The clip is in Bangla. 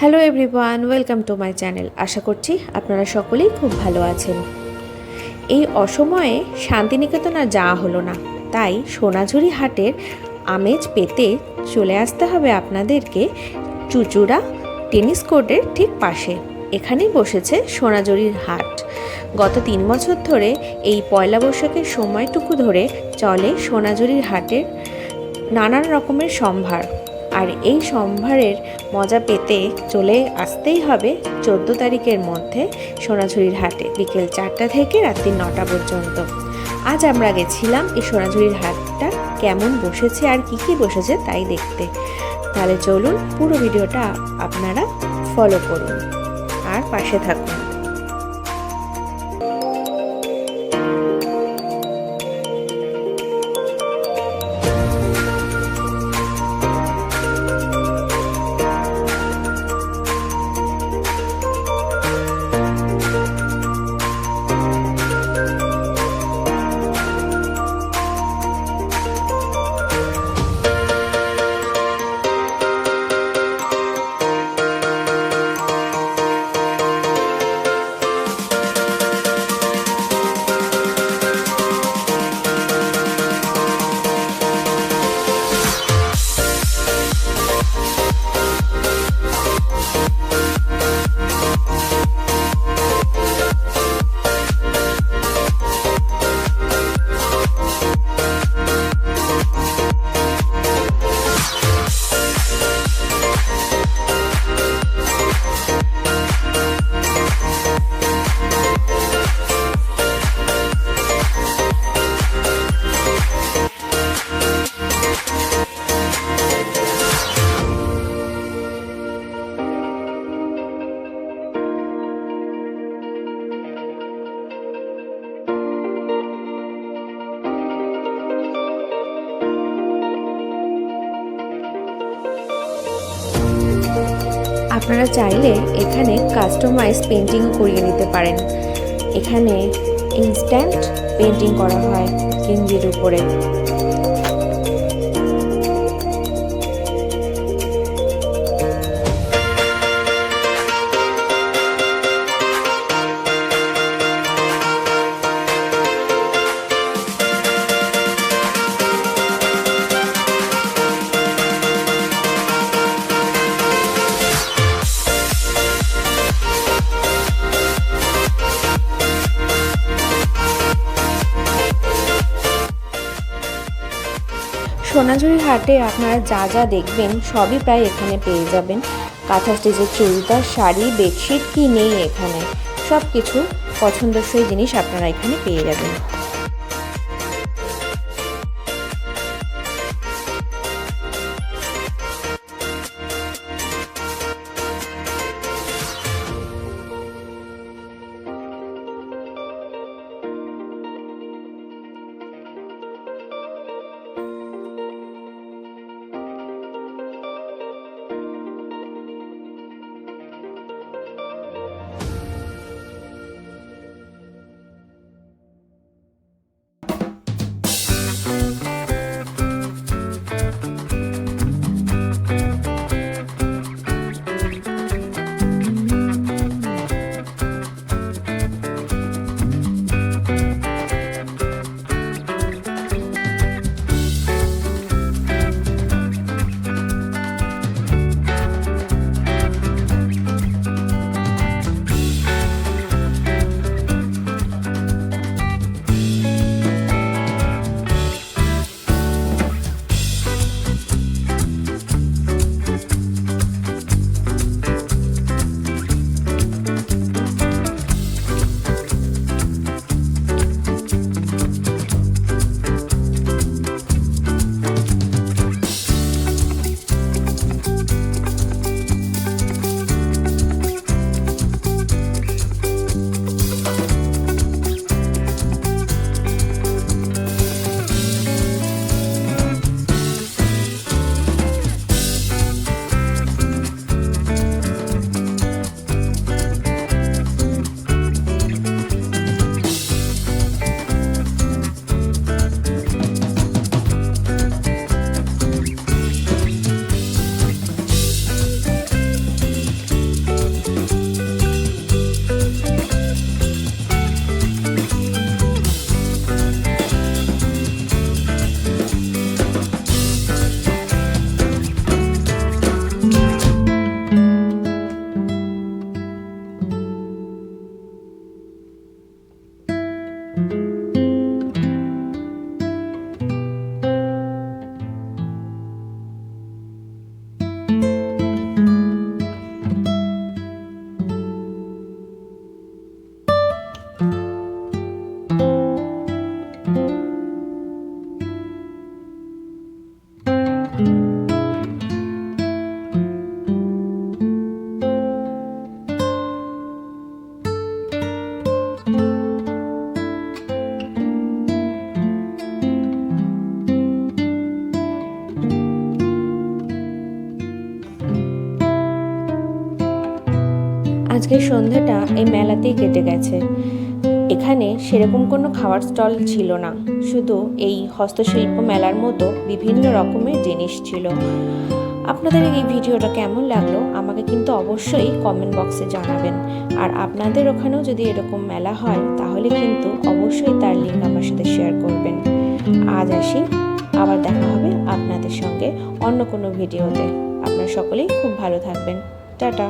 Hello everyone welcome to my channel আশা করছি আপনারা সকলেই খুব ভালো আছেন। এই অসময়ে শান্তিনিকেতন আর যাওয়া হলো না। তাই সোনাঝুরি হাটের আমেজ পেতে চলে আসতে হবে আপনাদেরকে চুচুড়া টেনিস কোর্টের ঠিক পাশে। এখানেই বসেছে সোনাঝুরির হাট। গত তিন বছর ধরে এই পয়লা বৈশাখের সময়টুকু ধরে চলে সোনাঝুরির হাটের নানান রকমের সম্ভার। আর এই সম্ভারের মজা পেতে চলে আসতেই হবে চোদ্দ তারিখের মধ্যে সোনাঝুরির হাটে, বিকেল চারটা থেকে রাত্রি নটা পর্যন্ত। আজ আমরা গেছিলাম এই সোনাঝুরির হাটটা কেমন বসেছে আর কি কি বসেছে তাই দেখতে। তাহলে চলুন পুরো ভিডিওটা আপনারা ফলো করুন। আর পাশে থাকুন। আপনারা চাইলে এখানে কাস্টমাইজ পেন্টিং করিয়ে নিতে পারেন। এখানে ইনস্ট্যান্ট পেন্টিং করা হয় কিঞ্জির উপরে। সোনাঝুরি হাটে আপনারা যা যা দেখবেন সবই প্রায় এখানে পেয়ে যাবেন। কাঁথা স্টেজের চুড়িদার, শাড়ি, বেডশিট, কি নেই এখানে। সব কিছু পছন্দসই জিনিস আপনারা এখানে পেয়ে যাবেন। আজকের সন্ধ্যাটা এই মেলাতেই কেটে গেছে। এখানে সেরকম কোনো খাওয়ার স্টল ছিল না। শুধু এই হস্তশিল্প মেলার মতো বিভিন্ন রকমের জিনিস ছিল। আপনাদের এই ভিডিওটা কেমন লাগল আমাকে কিন্তু অবশ্যই কমেন্ট বক্সে জানাবেন। আর আপনাদের ওখানেও যদি এরকম মেলা হয়, তাহলে কিন্তু অবশ্যই তার লিঙ্ক আমার সাথে শেয়ার করবেন। আজ আসি, আবার দেখা হবে আপনাদের সঙ্গে অন্য কোনো ভিডিওতে। আপনারা সকলেই খুব ভালো থাকবেন। টাটা।